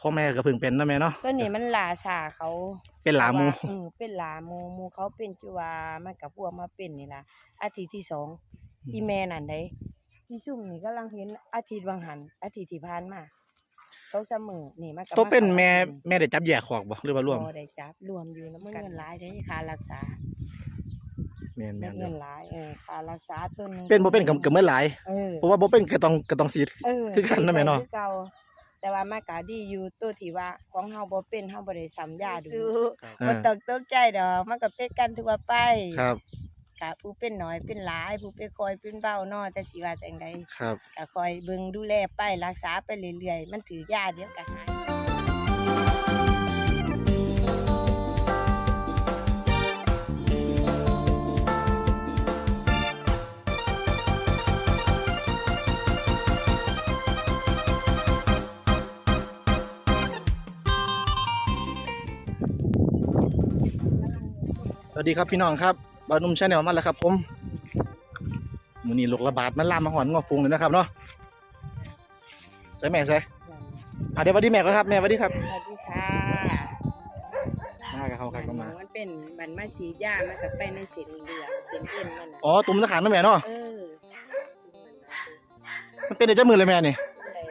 พ่อแม่ก็เพิ่งเป็นนะแม่เนาะตัวนี้มันหลาชาเขาเป็นหลาหมูเออเป็นหลาหมูหมูเขาเป็นจุวามันกับพวกมาเป็นนี่ล่ะอาทิตย์ที่สองอีแม่นั่นได้ที่ซุ่มนี่กำลังเห็นอาทิตย์วังหันอาทิตย์ที่ผ่านมาเขาเสมอนี่มันกับตัวเป็นแม่แม่ได้จับแยกขอกบ่หรือว่าร่วมบ่ได้จับรวมอยู่แล้วมันเงินหลายได้ค่ารักษาแม่นแม่นเงินหลายเออค่ารักษาตัวหนึงเป็นบ่เป็นก็ก็เหมื่อนหลายเออเพราะว่าบ่เป็นก็ต้องก็ต้องสีดเออคือกันนะแม่เนาะคือเก่า แต่ว่ามันก็ดีอยู่ตัวที่ว่าของเฮาบ่เป็นเฮาบ่ได้ซ้ำยาดูบ่ต้องตกใจดอกมันก็เป็นกันทั่วไปครับค่ะผู้เป็นน้อยเป็นหลายผู้เป็นคอยเป็นเบาเนาะแต่สิว่าจังไดครับก็คอยเบิ่งดูแลไปรักษาไปเรื่อยๆมันถือยาเดี๋ยวก็หาย วัสดีครับพี่น้องครับบาวนุ่มชาแนลมาแล้วครับผมมื้อนี้โรคระบาดมันลามมาหอนงอฟุงเลยนะครับเนาะใส่แม่ใส่อะเดี๋ยวสวัสดีแม่ก็ครับแม่สวัสดีครับสวัสดีค่ะมากับเขาครับก็มา มันเป็นมันมาสีดยามันก็ไปในเส้นเลือดเส้นเอ็นมันน่ะอ๋อตุ่มตะขานนะแม่เนาะเออมันเป็นได้จักมือเลยแม่นี่แต่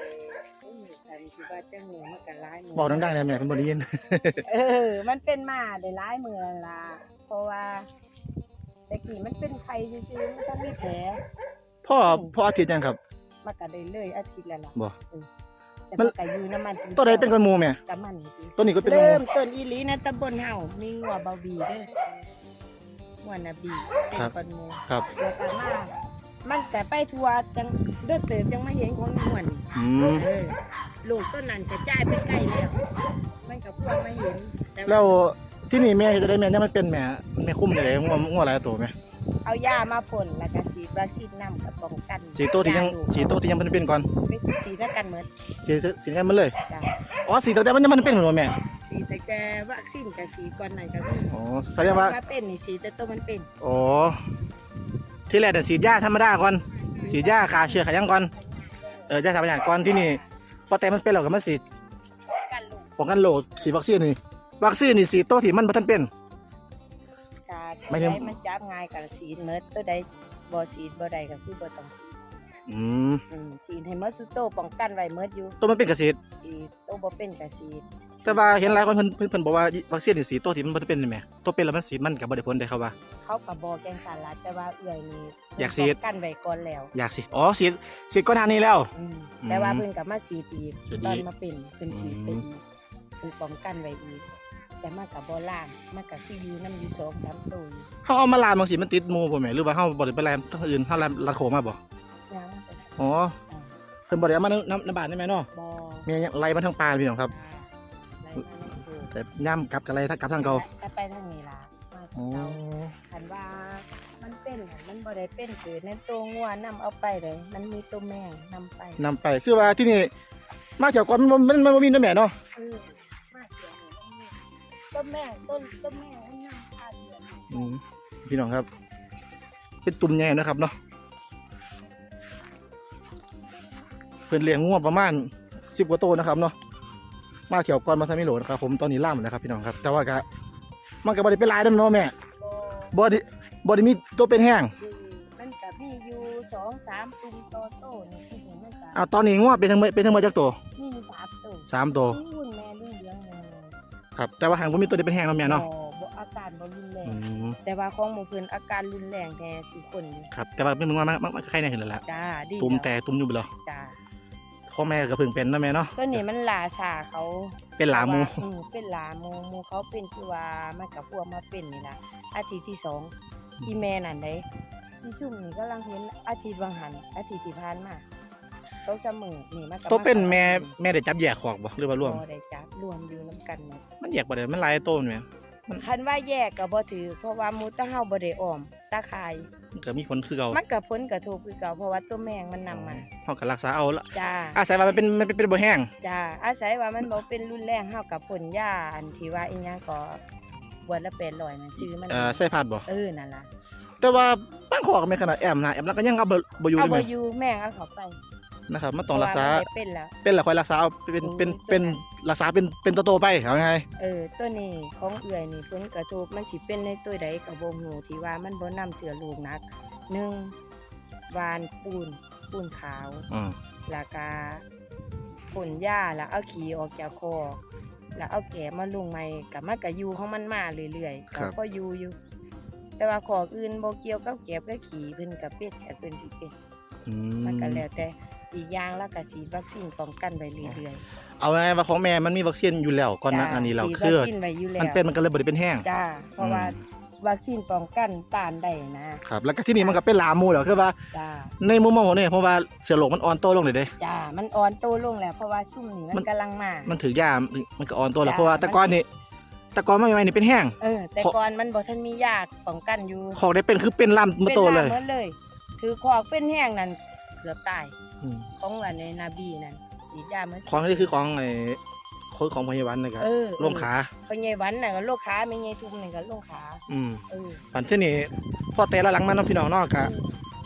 อุ้ยคันสิว่าจังหนูมันก็หลายมืบอกดังๆเลยแม่เพิ่นบ่ได้ยิน เออ มันเป็นมาได้หลายมือแล้วล่ะ เพราะว่าแต่กี้มันเป็นไข้ซื่อๆมันก็มีแผลพ่อพ่ออาทิตย์ยังครับ มันก็ได้เลยอาทิตย์ละล่ะบ่ เออแต่มัมันนก็อยู่น้ำมันตัวใดเป็นคนหมูแม่กับมันนี่สิตัวนี้ก็เป็นคนหเริ่มูมต้นอีหลีนะตำบลเฮามีงัวเบาบีเด้องัวนาบีเป็นคนหมูครับแล้วก็มามันก็ไปทัวจังเลือดเติบจังมาเห็นของงัวนี่อืม เออลูกต้นนั้นกระจายไปไกลแล้ว มันก็พวกมาเห็นต่าแล้ว ที่นี่แม่เฮ็ดจะได้แม่ยังมันเป็นแม่แม่คุ้มอยู่เลยงัวงัวหลายตัวแม่เอายามาพ่นแล้วก็ฉีดวัคซีนนำกับป้องกันสีตัวที่ยังยาลูกสีตัวที่ยังบ่ทันเป็นก่อนไปฉีดแล้วกันเหมือนสีสีกันมันเลยจ้ะอ๋อสีตัวแต่มันยังมันเป็นเหมือนบ่แม่ฉีดแต่แต่วัคซีนกับฉีดก่อนนั่นก็มีอ๋อแสดงว่าถ้าเป็นนี่ฉีดแต่ตัวมันเป็นอ๋อที่แรกแต่ฉีดยาธรรมดาก่อนฉีดยาฆ่าเชื้อขายังก่อนเออยาธรรมดาก่อนที่นี่พอแต่มันเป็นแล้วก็มาฉีดกันลูกป้องกันโรคฉีดวัคซีนนี่ วัคซีนนี่ฉีดตัวที่มันบ่ทันเป็นการไม่ได้ได้มันจับง่ายกับฉีดเมิดตัวใดบ่ฉีดบ่ใดก็คือบ่ต้องฉีดอืมอืมฉีดให้เมิดสุดโตป้องกันไว้เมิดอยู่ตัวมันเป็นกระสีดฉีดตัวบ่เป็นก็ฉีดแต่ว่าเห็นหลายคนเพิ่นเพิ่นเพิ่นบอกว่าวัคซีนนี่ฉีดตัวที่มันบ่ทันเป็นนี่แหมตัวเป็นแล้วมันฉีดมันก็บ่ได้ผลได้ครับว่า เขาก็บอกแกงสารละแต่ว่าเอื้อยนี่อยากฉีด ป้งกันไว้ก่อนแล้ว อยากฉีดอ๋อฉีดฉีดก่อนหน้านี้แล้ว อืมอืมแต่ว่าเพิ่นก็มาฉีดอีกฉีดอีกตอนมาเป็นเพิ่นฉีดไปอืมอีกเพิ่นป้องกันไว้อีก แต่มากับบ่ล่างมากับคืออยู่น้ำอยู่สองสามตัวอยู่เฮาเอามาลามบางสิมันติดหมู่บ่แม่หรือว่าเฮาบ่ได้ไปลามทางอื่นเฮาลามลัดโคมาบ่ย่างไปอ๋อเพิ่นบ่ได้เอามาในน้ำในบ้านได้แม่เนาะบ่แม่ไล่มาทางป่าพี่น้องครับไหลมาในตัวแต่ย่ำกลับกันไรถ้ากลับทางเก่าแต่ไปทางนี้ล่ะมาอ๋อเจ้าคันว่ามันเป็นน่ะมันบ่ได้เป็นเกิดในตัวงัวนํเอาไปเลย มันมีตัวแมงนำไปนำไปคือว่าที่นี่มาเที่ยวก่อนมันมันมันบ่มีนะแม่เนาะ เออมาเกี่ยวนี่ ต้นแมงต้นต้นแมงมันนำพาเดือนอืมพี่น้องครับ เป็นตุ่มใหญ่นะครับเนาะเพิ่นเลี้ยงงัวประมาณ10กว่าตัวนะครับเนาะมาเที่ยวก่อนมาทำให้โหลนะครับผมตอนนี้ล่ามแล้วครับพี่น้องครับ แต่ว่าก็มันก็บ่ได้เป็นหลายนำเนาะแม่บ่บ่ได้บ่ได้มีตัวเป็นแห้งดีมันก็มีอยู่สองสามตุ่มโตโตนี่ที่เห็นมันก็อ่าตอนนี้งัวเป็นทั้งหมดเป็นทั้งหมดจักตัวมีสามตุ่มสามตัวรุ่นแม่รุ่นเลี้ยงแม่ ครับ แต่ว่าหางบ่มีตัวใดเป็นแห้งเนาะแม่เนาะบ่บ่อาการบ่รุนแรอืงมแต่ว่าของหมู่เพิ่นอาการรุนแรงแท้สุคนอยู่ครับ แต่ว่าไม่มึงว่ามันมันมันก็ใครแน่ขึ้นแล้วล่ะจ้าดีตุ่มล้วแต่ตุ่มอยู่บ่แล้วจ้าพ่อแม่ก็เพิ่งเป็นนะแม่เนาะตัวนี้มันหลาชาเขาเป็นหลาหมู อืมเป็นหลาหมูหมูเขาเป็นคือว่ามันกับพวกมาเป็นนี่ล่ะอาทิตย์ที่สองอีแม่นั่นได้ที่ซุ่มนี่กำลังเห็นอาทิตย์วังหันอาทิตย์ที่ผ่านมา เขาเสมอนี่มันก็ตัวเป็นมาแม่แม่ได้จับแยกขอกบ่หรือว่าร่วมบ่ได้จับรวมอยู่นํกันหมดมันแยกบ่ได้มันหลายโตนแม่คันว่าแยกก็บ่ถือ เพราะว่าหมูตะเฮาบ่ได้อ้อมตาคายมันก็มีผลคือเก่ามันก็ผลกระทบคือเก่าเพราะว่าตัวแมงมันนำมาเฮาก็รักษาเอาละจ้าอาศัยว่ามันเป็นมันเป็นเป็นบ่แห้งจ้าอาศัยว่ามันบ่เป็นรุนแรงเฮากับผลยาอันที่ว่าอีหยังก็บวดละ800มันซื้อมันเอ่อใส่พาดบ่เออนั่นล่ะแต่ว่าบางขอกก็ไม่ขนาดแอมนะแอมแล้วก็ยังเอาบ่บ่อยู่เอาเลยบ่แม่อยู่แมงเอาเขาไป นะครับมันต้องรักษาเพะว่มันได้เป็นแล้ว เป็นละคอยรักษาเอาเป็นเป็นอืมเป็นรักษาเป็นเป็นตัวโตๆไปเอาไงเออตัวนี้ของเอื่อยนี่ผลกระทบมันสิเป็นในตัวใดก็บ่ฮู้ที่ว่ามันบ่นำเชื้อโรคหนักหนึ่งวานปูนปูนขาวอืมแล้วก็พ่นหญ้าแล้วเอาขี้ออกจากคอแล้วเอาแกะมาลงใหม่ก็มันก็อยู่ของมันมาเรื่อยๆก็ก็อยู่อยู่ แต่ว่าขออื่นบ่เกี่ยวกับแกบกับขี้เพิ่นก็เป็ดแค่เพิ่นสิเป็นอืมันก็แล้วแต่ อีกอย่างแล้วก็ฉีดวัคซีนป้องกันไว้เรื่อยเอาไงว่าของแม่มันมีวัคซีนอยู่แล้วก่อนหนั้านอันนี้เราฉีดคือวัคซีนไว้อยู่แล้วมันเป็นมันก็เลยบ่ได้เป็นแห้ง จ้าเพราะว่าวัคซีนป้องกันต้านได้นะครับแล้วก็ที่นี่มันก็เป็นลาหมูแล้วคือว่า จ้าในมุมมองของเนี่ยเพราะว่าเสือโลกมันอ่อนโตลงเลยเด้ จ้ามันอ่อนโตลงแล้ว เพราะว่าชุ่มนี่มัมัน นกำลังมา มันถือยามันก็อ่อนโตแล้วจ้ะเพราะว่าแต่ก่อนนี่แต่ก่อนไม่ไม่นี่เป็นแห้ง เออ แต่ขอ ก่อนมันบ่ทันมียาป้องกันอยู่ของได้เป็นคือเป็นลำมาโตเลย ป็นหมดเลย ถือขอกเป็นแห้งนั่นเกือบตาย อืมของอันในนาบีนั่นฉีดยามันของนี่คือของไอ้ของของพยาบาลนะครับเออลงขาพญายวันน่ะก็โรคขาไม่ใหญ่ทุ่มนี่ก็โรคขาอืมเอออันที่นี่พอแต่ละหลังมันเนาะพี่น้องเนาะก็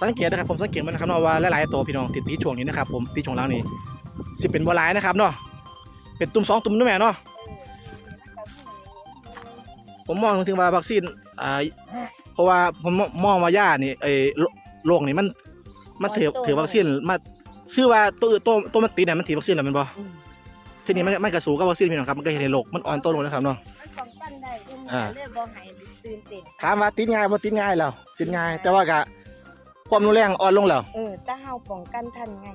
สังเกตนะครับผมสังเกตมันนะครับเนาะว่าหลายๆตัวพี่น้องติดที่ช่วงนี้นะครับผมปีช่วงหลังนี้สิเป็นบัวลายนะครับเนาะเป็นตุ่มสองตุ่มนู่นแม่เนาะผมมองถึงว่าวัคซีนอ่าเพราะว่าผมมองว่าย่านี่ไอ้โรโรคนี่มันมันถือถือวัคซีนมา ชื่อว่าตัวอื่นตัวตัวมันติดเนี่ยมันถือวัคซีนแล้วแมันบ่อืม ทีนี้มันมันกระสูกับวัคซีนพี่น้องครับมันก็เห็นในโลกมันอ่อนตัวลงนะครับเนาะ มันป้องกันได้อุ้มอ่า เลือดบ่ให้ตื่นเต้นถามว่าติดง่ายบ่ติดง่ายแล้วติดง่าย แต่ว่าก็ความรุนแรงอ่อนลงแล้วเออถ้าเฮาป้องกันทันไง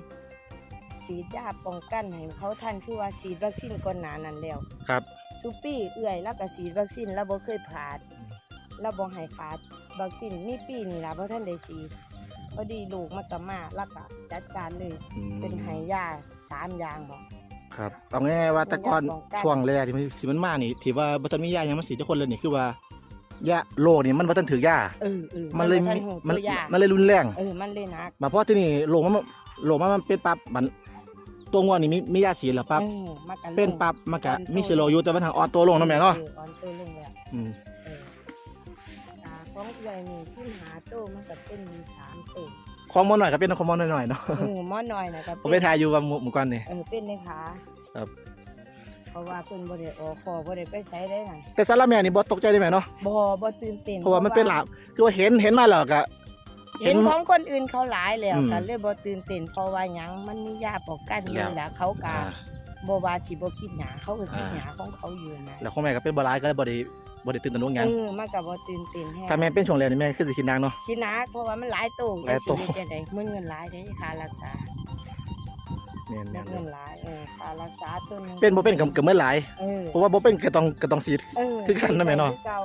ฉีดยาป้องกันให้เขาทันคือว่าฉีดวัคซีนก่อนหน้านั้นแล้ว ครับซุปปี้เอื้อยแล้วก็ฉีดวัคซีนแล้วบ่เคยผ่าดแล้วบ่ให้ขาดวัคซีนมีปีนี่ล่ะบ่ทันได้ฉีด พอดีลูกมันก็มาแล้วก็จัดการเลย อืมเป็นให้ยาสามอย่างบ่ครับ เอาง่ายๆว่าแต่ก่อนป้องกัน ช่วงแรกที่มันที่มันมานี่ที่ว่าบ่ทันมียาหยังมาสีทุกคนเลยนี่คือว่ายาโรคนี่มันบ่ทันถือยาเออเออมันเลยบ่ทัมีหูมันตัวยามันเลยรุนแรง เออมันเลยหนักมาเพราะที่นี่โรคมันโรคมันมันเป็นปั๊บมันตัวงัวนี่มีมียาสีแล้วปั๊บเออมันก็ลงเป็นปั๊บมันก็อ่อนตัวมีเชื้อโรคอยู่แต่มันทางอ่อนตัวลงเนาะแม่เนาะอออ่อนตัวลงแล้วอืมเออตา ของเอื้อยนี่ขึ้นหาโตมันก็เป็นมีสามโตของหมอหน่อยก็เป็นของหมอหน่อยๆเนาะเออหมอน้อยน่ะก็ผมไปทายอยู่ว่าหมู่หมู่ก่อนนี่ เออเป็นในขาครับ เพราะว่าเพิ่นบ่ได้ออกคอบ่ได้ไปใช้ได้น่ะแต่สารบแม่นี่บ่ตกใจได้แม่เนาะบ่บ่ตื่นเต้นเพราะว่ามันเป็นหลาบคือว่าเห็นเห็นมาแล้วก็ เห็นของคนอื่นเขาหลายแล้วอืมก็เลยบ่ตื่นเต้นเพราะว่าหยังมันมียาป้องกันอยู่แล้ว แล้วเขาก็อ่าบ่ว่าสิบ่กินหยาเขาก็กินอ่าหยาของเขาอยู่นะแล้วของแม่ก็เป็นบ่ร้ายก็เลยบ่ได้ บ่ได้ตื่นตระหนกหยังเออมันก็บ่ตื่นเต้นแฮะถ้าแม่เป็นช่วงแรกนี่แม่คือสิคิดหนักเนาะ คิดหนักเพราะว่ามันหลายโตหลายโต จะสิเฮ็ดจังได๋มันเงินหลายเด้ค่ารักษาแม่นเงินหลายเออค่ารักษาตัวหนึงๆเป็นบ่เป็นก็ก็เหมือนหลายเออเพราะว่าบ่เป็นก็ต้องก็ต้องฉีด เออคือกันนะแม่เนาะ คือเก่า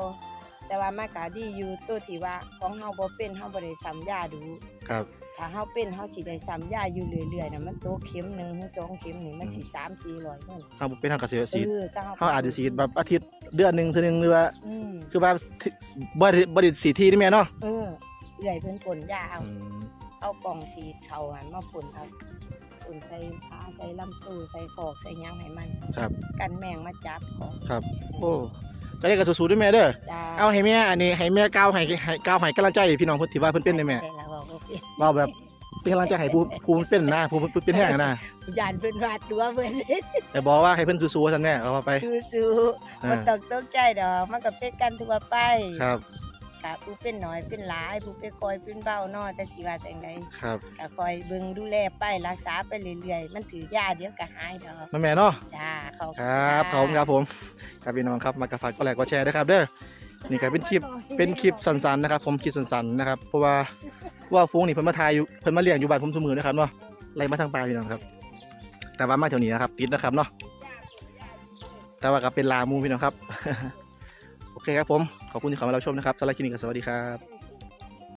แต่ว่ามันก็ดีอยู่ตัวที่ว่าของเฮาบ่เป็นเฮาบ่ได้ซ้ำยาดู ครับ ถ้าเฮาเป็นเฮาสิได้ซ้ำยาอยู่เรื่อยๆน่ะมันโตเข็มหนึงหรือสองเข็มนี่มันสิ3 400เงินถ้าบ่เป็นทางก็สิฉีดเออถ้เขาอาจจะฉีดแบบอาทิตย์เดือนหนึงเทื่อนึงหรือว่าอืมคือว่าบ่ได้บ่ได้ฉีดทีนี่แม่เนาะเออเอื้อยเพิ่นพ่นยาเอา อืมเอากล่องฉีดเขาหันมาพ่นเอาพ่นใส่ผ้าใส่ลำตู้ใส่ขอกใส่หยังให้มัน ครับ กันแมงมาจับของครับ โอ้ก็ได้ก็สู้ๆด้วยแม่เด้อ จ้าเอาให้แม่อันนี้ให้แม่ก้าวให้ให้ก้าวให้กำลังใจพี่น้องเพิ่นที่ว่าเพิ่นเป็นได้แม่แล้วบอกว่า เป็นเว้าแบบเป็นกำลังใจให้ผู้ผู้มันเป็นนะผู้ผู้เป็นแห้งอะนะยานเป็นวาดตัวเพิ่นแต่บอกว่าให้เพิ่นสู้ๆซั่นแม่เอาว่าไปสู้ๆอ่าบ่ต้องตกใจดอกมันก็เป็นกันทั่วไปครับค่ะผู้เป็นน้อยเป็นหลายผู้เป็นคอยเป็นเบาเนาะแต่สิว่าจังไดครับก็คอยเบิ่งดูแลไปรักษาไปเรื่อยๆมันถือยาเดี๋ยวก็หายดอกน้าแม่เนาะจ้าขอบคณรับขอบคุณครับผมครับพี่น้องครับมากระฝากก็แลกก็แชร์ด้วยครับเด้อ นี่ก็เป็นคลิปเป็นคลิปสั้นๆนะครับ ผมคลิปสั้นๆนะครับ เพราะว่าว่าฟุ้งนี่เพิ่นมาทายอยู่เพิ่นมาเลี้ยงอยู่บ้านผมเสมอนะครับเนาะไล่มาทางปลายพี่น้องครับ แต่ว่ามาแถวนี้นะครับติดนะครับเนาะแต่ว่าก็เป็นลามูพี่น้องครับ โอเคครับผม ขอบคุณที่เข้ามารับชมนะครับสำหรับคลิปนี้ก็สวัสดีครับ